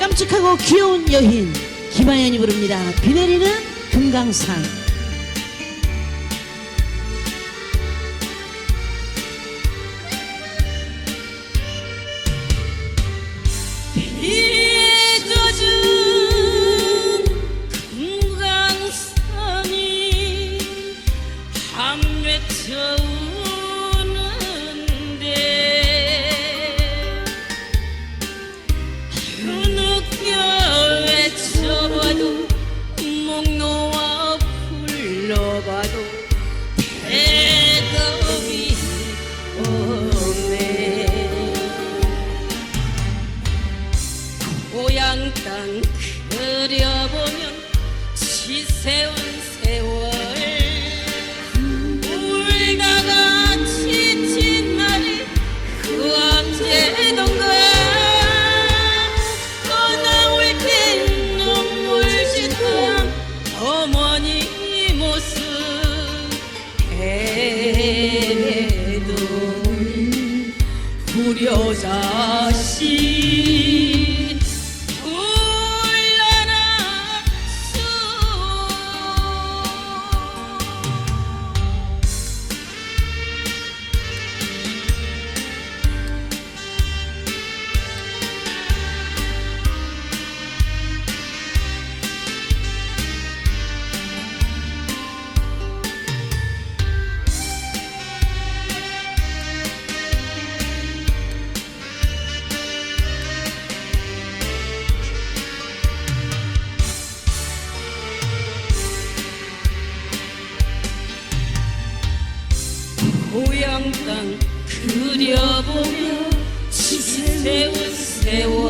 깜찍하고 귀여운 여인 김하연이 부릅니다. 비 내리는 금강산. 불러봐도 대답이 없네. 고향 땅 그려보면 지새운 세월. 울다가 지친 날이 그 언제던가 떠나올 땐 눈물 짓던 어머니 모습 해도 구려자시 땅 그려보며 지새운 세월.